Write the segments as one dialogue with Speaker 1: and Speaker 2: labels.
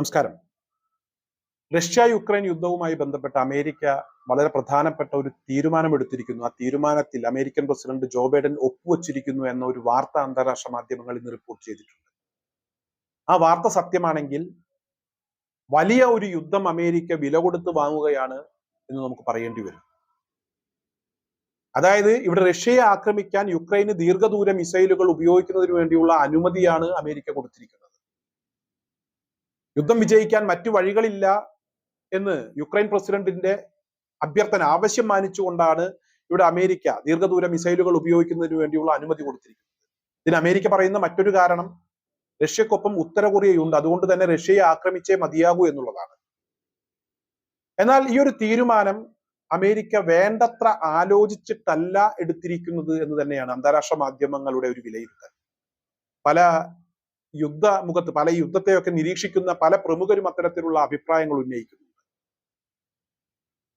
Speaker 1: നമസ്കാരം. Russia Ukraine യുദ്ധവുമായി ബന്ധപ്പെട്ട് America വളരെ പ്രധാനപ്പെട്ട ഒരു തീരുമാനമെടുത്തിരിക്കുന്നു. ആ തീരുമാനത്തിൽ അമേരിക്കൻ പ്രസിഡന്റ് ജോ ബൈഡൻ ഒപ്പുവച്ചിരിക്കുന്നു എന്ന ഒരു വാർത്ത അന്താരാഷ്ട്ര മാധ്യമങ്ങൾ ഇന്ന് റിപ്പോർട്ട് ചെയ്തിട്ടുണ്ട്. ആ വാർത്ത സത്യമാണെങ്കിൽ വലിയ ഒരു യുദ്ധം അമേരിക്ക വില കൊടുത്ത് വാങ്ങുകയാണ് എന്ന് നമുക്ക് പറയേണ്ടി വരും. അതായത് ഇവിടെ റഷ്യയെ ആക്രമിക്കാൻ യുക്രൈന് ദീർഘദൂര മിസൈലുകൾ ഉപയോഗിക്കുന്നതിന് വേണ്ടിയുള്ള അനുമതിയാണ് അമേരിക്ക കൊടുത്തിരിക്കുന്നത്. യുദ്ധം വിജയിക്കാൻ മറ്റു വഴികളില്ല എന്ന് യുക്രൈൻ പ്രസിഡന്റിന്റെ അഭ്യർത്ഥന ആവശ്യം മാനിച്ചുകൊണ്ടാണ് ഇവിടെ അമേരിക്ക ദീർഘദൂര മിസൈലുകൾ ഉപയോഗിക്കുന്നതിന് വേണ്ടിയുള്ള അനുമതി കൊടുത്തിരിക്കുന്നത്. ഇതിന് അമേരിക്ക പറയുന്ന മറ്റൊരു കാരണം റഷ്യക്കൊപ്പം ഉത്തര കൊറിയയുണ്ട് അതുകൊണ്ട് തന്നെ റഷ്യയെ ആക്രമിച്ചേ മതിയാകൂ എന്നുള്ളതാണ്. എന്നാൽ ഈ ഒരു തീരുമാനം അമേരിക്ക വേണ്ടത്ര ആലോചിച്ചിട്ടല്ല എടുത്തിരിക്കുന്നത് എന്ന് തന്നെയാണ് അന്താരാഷ്ട്ര മാധ്യമങ്ങളുടെ ഒരു വിലയിരുത്തൽ. പല യുദ്ധ മുഖത്ത് പല യുദ്ധത്തെയൊക്കെ നിരീക്ഷിക്കുന്ന പല പ്രമുഖരും അത്തരത്തിലുള്ള അഭിപ്രായങ്ങൾ ഉന്നയിക്കുന്നുണ്ട്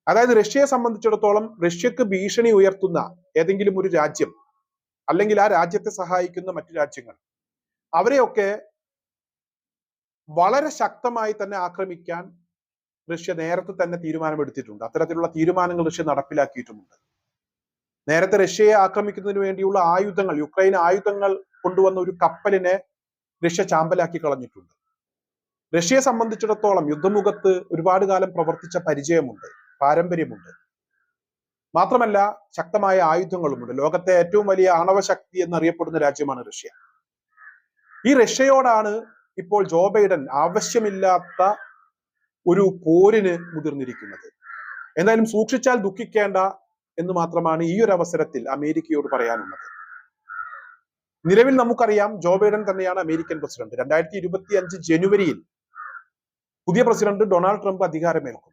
Speaker 1: അതായത് റഷ്യയെ സംബന്ധിച്ചിടത്തോളം റഷ്യക്ക് ഭീഷണി ഉയർത്തുന്ന ഏതെങ്കിലും ഒരു രാജ്യം അല്ലെങ്കിൽ ആ രാജ്യത്തെ സഹായിക്കുന്ന മറ്റു രാജ്യങ്ങൾ അവരെയൊക്കെ വളരെ ശക്തമായി തന്നെ ആക്രമിക്കാൻ റഷ്യ നേരത്തെ തന്നെ തീരുമാനമെടുത്തിട്ടുണ്ട്. അത്തരത്തിലുള്ള തീരുമാനങ്ങൾ റഷ്യ നടപ്പിലാക്കിയിട്ടുമുണ്ട്. നേരത്തെ റഷ്യയെ ആക്രമിക്കുന്നതിന് വേണ്ടിയുള്ള ആയുധങ്ങൾ യുക്രൈൻ ആയുധങ്ങൾ കൊണ്ടുവന്ന ഒരു കപ്പലിനെ റഷ്യ ചാമ്പലാക്കി കളഞ്ഞിട്ടുണ്ട്. റഷ്യയെ സംബന്ധിച്ചിടത്തോളം യുദ്ധമുഖത്ത് ഒരുപാട് കാലം പ്രവർത്തിച്ച പരിചയമുണ്ട് പാരമ്പര്യമുണ്ട്. മാത്രമല്ല ശക്തമായ ആയുധങ്ങളുമുണ്ട്. ലോകത്തെ ഏറ്റവും വലിയ ആണവ ശക്തി എന്നറിയപ്പെടുന്ന രാജ്യമാണ് റഷ്യ. ഈ റഷ്യയോടാണ് ഇപ്പോൾ ജോ ബൈഡൻ ആവശ്യമില്ലാത്ത ഒരു പോരിന് മുതിർന്നിരിക്കുന്നത്. എന്തായാലും സൂക്ഷിച്ചാൽ ദുഃഖിക്കേണ്ട എന്ന് മാത്രമാണ് ഈ ഒരു അവസരത്തിൽ അമേരിക്കയോട് പറയാനുള്ളത്. നിലവിൽ നമുക്കറിയാം ജോ ബൈഡൻ തന്നെയാണ് അമേരിക്കൻ പ്രസിഡന്റ്. രണ്ടായിരത്തി ഇരുപത്തി അഞ്ച് ജനുവരിയിൽ പുതിയ പ്രസിഡന്റ് ഡൊണാൾഡ് ട്രംപ് അധികാരമേൽക്കും.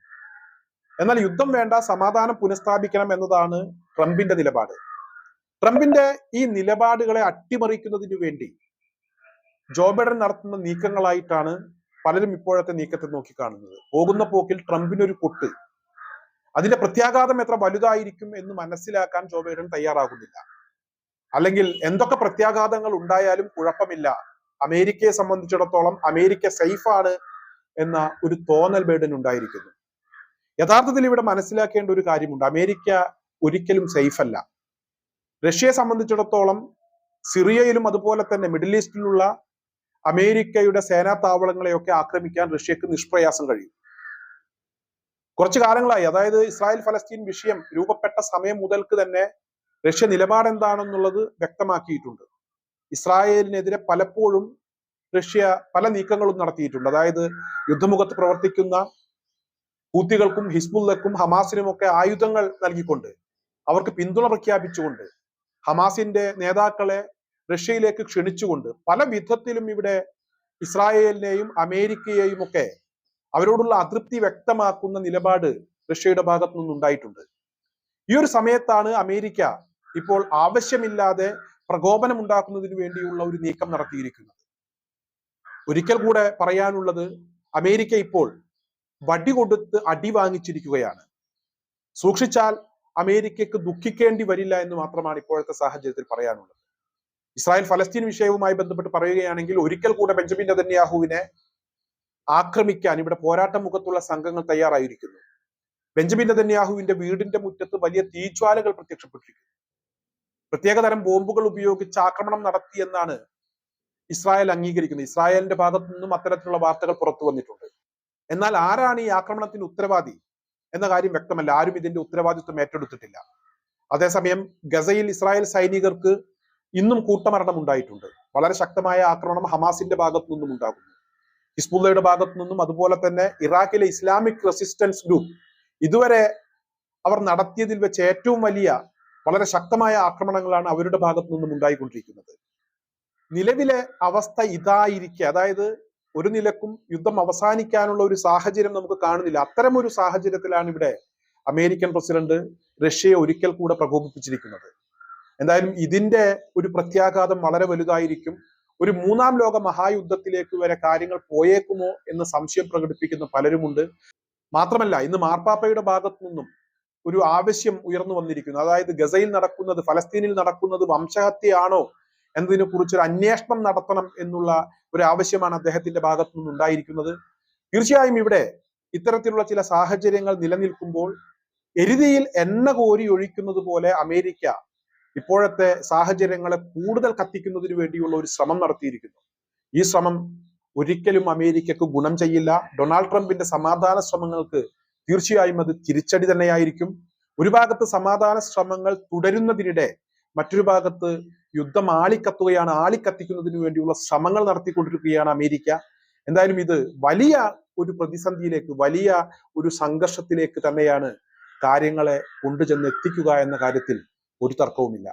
Speaker 1: എന്നാൽ യുദ്ധം വേണ്ട സമാധാനം പുനഃസ്ഥാപിക്കണം എന്നതാണ് ട്രംപിന്റെ നിലപാട്. ട്രംപിന്റെ ഈ നിലപാടുകളെ അട്ടിമറിക്കുന്നതിനു വേണ്ടി ജോ ബൈഡൻ നടത്തുന്ന നീക്കങ്ങളായിട്ടാണ് പലരും ഇപ്പോഴത്തെ നീക്കത്തെ നോക്കിക്കാണുന്നത്. പോകുന്ന പോക്കിൽ ട്രംപിനൊരു പൊട്ട്. അതിന്റെ പ്രത്യാഘാതം എത്ര വലുതായിരിക്കും എന്ന് മനസ്സിലാക്കാൻ ജോ ബൈഡൻ തയ്യാറാകുന്നില്ല. അല്ലെങ്കിൽ എന്തൊക്കെ പ്രത്യാഘാതങ്ങൾ ഉണ്ടായാലും കുഴപ്പമില്ല. അമേരിക്കയെ സംബന്ധിച്ചിടത്തോളം അമേരിക്ക സേഫാണ് എന്ന ഒരു തോന്നൽ ബേഡൻ ഉണ്ടായിരിക്കുന്നു. യഥാർത്ഥത്തിൽ ഇവിടെ മനസ്സിലാക്കേണ്ട ഒരു കാര്യമുണ്ട്. അമേരിക്ക ഒരിക്കലും സേഫ് അല്ല. റഷ്യയെ സംബന്ധിച്ചിടത്തോളം സിറിയയിലും അതുപോലെ തന്നെ മിഡിൽ ഈസ്റ്റിലുള്ള അമേരിക്കയുടെ സേനാ താവളങ്ങളെയൊക്കെ ആക്രമിക്കാൻ റഷ്യക്ക് നിഷ്പ്രയാസം കഴിയും. കുറച്ചു കാലങ്ങളായി അതായത് ഇസ്രായേൽ ഫലസ്തീൻ വിഷയം രൂപപ്പെട്ട സമയം മുതൽക്ക് തന്നെ റഷ്യ നിലപാട് എന്താണെന്നുള്ളത് വ്യക്തമാക്കിയിട്ടുണ്ട്. ഇസ്രായേലിനെതിരെ പലപ്പോഴും റഷ്യ പല നീക്കങ്ങളും നടത്തിയിട്ടുണ്ട്. അതായത് യുദ്ധമുഖത്ത് പ്രവർത്തിക്കുന്ന കൂത്തികൾക്കും ഹിസ്ബുല്ലക്കും ഹമാസിനും ഒക്കെ ആയുധങ്ങൾ നൽകിക്കൊണ്ട് അവർക്ക് പിന്തുണ പ്രഖ്യാപിച്ചുകൊണ്ട് ഹമാസിന്റെ നേതാക്കളെ റഷ്യയിലേക്ക് ക്ഷണിച്ചുകൊണ്ട് പല വിധത്തിലും ഇവിടെ ഇസ്രായേലിനെയും അമേരിക്കയെയും ഒക്കെ അവരോടുള്ള അതൃപ്തി വ്യക്തമാക്കുന്ന നിലപാട് റഷ്യയുടെ ഭാഗത്തു നിന്നുണ്ടായിട്ടുണ്ട് ഈ ഒരു സമയത്താണ് അമേരിക്ക ഇപ്പോൾ ആവശ്യമില്ലാതെ പ്രകോപനം ഉണ്ടാക്കുന്നതിന് വേണ്ടിയുള്ള ഒരു നീക്കം നടത്തിയിരിക്കുന്നത് ഒരിക്കൽ കൂടെ പറയാനുള്ളത് അമേരിക്ക ഇപ്പോൾ വടി കൊടുത്ത് അടി വാങ്ങിച്ചിരിക്കുകയാണ്. സൂക്ഷിച്ചാൽ അമേരിക്കക്ക് ദുഃഖിക്കേണ്ടി വരില്ല എന്ന് മാത്രമാണ് ഇപ്പോഴത്തെ സാഹചര്യത്തിൽ പറയാനുള്ളത്. ഇസ്രായേൽ ഫലസ്തീൻ വിഷയവുമായി ബന്ധപ്പെട്ട് പറയുകയാണെങ്കിൽ ഒരിക്കൽ കൂടെ ബെഞ്ചമിൻ നെതന്യാഹുവിനെ ആക്രമിക്കാൻ ഇവിടെ പോരാട്ട മുഖത്തുള്ള സംഘങ്ങൾ തയ്യാറായിരിക്കുന്നു. ബെഞ്ചമിൻ നെതന്യാഹുവിന്റെ വീടിന്റെ മുറ്റത്ത് വലിയ തീജ്വാലകൾ പ്രത്യക്ഷപ്പെട്ടിരിക്കുന്നു. പ്രത്യേകതരം ബോംബുകൾ ഉപയോഗിച്ച് ആക്രമണം നടത്തി എന്നാണ് ഇസ്രായേൽ അംഗീകരിക്കുന്നത്. ഇസ്രായേലിന്റെ ഭാഗത്തു നിന്നും അത്തരത്തിലുള്ള വാർത്തകൾ പുറത്തു വന്നിട്ടുണ്ട്. എന്നാൽ ആരാണ് ഈ ആക്രമണത്തിന് ഉത്തരവാദി എന്ന കാര്യം വ്യക്തമല്ല. ആരും ഇതിന്റെ ഉത്തരവാദിത്വം ഏറ്റെടുത്തിട്ടില്ല. അതേസമയം ഗസയിൽ ഇസ്രായേൽ സൈനികർക്ക് ഇന്നും കൂട്ടമരണം ഉണ്ടായിട്ടുണ്ട്. വളരെ ശക്തമായ ആക്രമണം ഹമാസിന്റെ ഭാഗത്തു നിന്നും ഉണ്ടാകുന്നു. ഹിസ്ബുള്ളയുടെ ഭാഗത്തു നിന്നും അതുപോലെ തന്നെ ഇറാഖിലെ ഇസ്ലാമിക് റെസിസ്റ്റൻസ് ഗ്രൂപ്പ് ഇതുവരെ അവർ നടത്തിയതിൽ വെച്ച് ഏറ്റവും വലിയ വളരെ ശക്തമായ ആക്രമണങ്ങളാണ് അവരുടെ ഭാഗത്തു നിന്നും ഉണ്ടായിക്കൊണ്ടിരിക്കുന്നത്. നിലവിലെ അവസ്ഥ ഇതായിരിക്കെ അതായത് ഒരു നിലക്കും യുദ്ധം അവസാനിക്കാനുള്ള ഒരു സാഹചര്യം നമുക്ക് കാണുന്നില്ല. അത്തരം ഒരു സാഹചര്യത്തിലാണ് ഇവിടെ അമേരിക്കൻ പ്രസിഡന്റ് റഷ്യയെ ഒരിക്കൽ കൂടെ പ്രകോപിപ്പിച്ചിരിക്കുന്നത്. എന്തായാലും ഇതിന്റെ ഒരു പ്രത്യാഘാതം വളരെ വലുതായിരിക്കും. ഒരു മൂന്നാം ലോക മഹായുദ്ധത്തിലേക്ക് വരെ കാര്യങ്ങൾ പോയേക്കുമോ എന്ന് സംശയം പ്രകടിപ്പിക്കുന്ന പലരുമുണ്ട്. മാത്രമല്ല ഇന്ന് മാർപ്പാപ്പയുടെ ഭാഗത്തു നിന്നും ഒരു ആവശ്യം ഉയർന്നു വന്നിരിക്കുന്നു. അതായത് ഗസയിൽ നടക്കുന്നത് ഫലസ്തീനിൽ നടക്കുന്നത് വംശഹത്യയാണോ എന്നതിനെ കുറിച്ച് ഒരു അന്വേഷണം നടത്തണം എന്നുള്ള ഒരു ആവശ്യമാണ് അദ്ദേഹത്തിന്റെ ഭാഗത്തു നിന്നുണ്ടായിരിക്കുന്നത് തീർച്ചയായും ഇവിടെ ഇത്തരത്തിലുള്ള ചില സാഹചര്യങ്ങൾ നിലനിൽക്കുമ്പോൾ എരുതിയിൽ എണ്ണ കോരി ഒഴിക്കുന്നത് പോലെ അമേരിക്ക ഇപ്പോഴത്തെ സാഹചര്യങ്ങളെ കൂടുതൽ കത്തിക്കുന്നതിന് വേണ്ടിയുള്ള ഒരു ശ്രമം നടത്തിയിരിക്കുന്നു. ഈ ശ്രമം ഒരിക്കലും അമേരിക്കക്ക് ഗുണം ചെയ്യില്ല. ഡൊണാൾഡ് ട്രംപിന്റെ സമാധാന ശ്രമങ്ങൾക്ക് തീർച്ചയായും അത് തിരിച്ചടി തന്നെയായിരിക്കും. ഒരു ഭാഗത്ത് സമാധാന ശ്രമങ്ങൾ തുടരുന്നതിനിടെ മറ്റൊരു ഭാഗത്ത് യുദ്ധം ആളിക്കത്തുകയാണ് ആളിക്കത്തിക്കുന്നതിന് വേണ്ടിയുള്ള ശ്രമങ്ങൾ നടത്തിക്കൊണ്ടിരിക്കുകയാണ് അമേരിക്ക. എന്തായാലും ഇത് വലിയ ഒരു പ്രതിസന്ധിയിലേക്ക് വലിയ ഒരു സംഘർഷത്തിലേക്ക് തന്നെയാണ് കാര്യങ്ങളെ കൊണ്ടുചെന്ന് എത്തിക്കുക എന്ന കാര്യത്തിൽ ഒരു തർക്കവുമില്ല.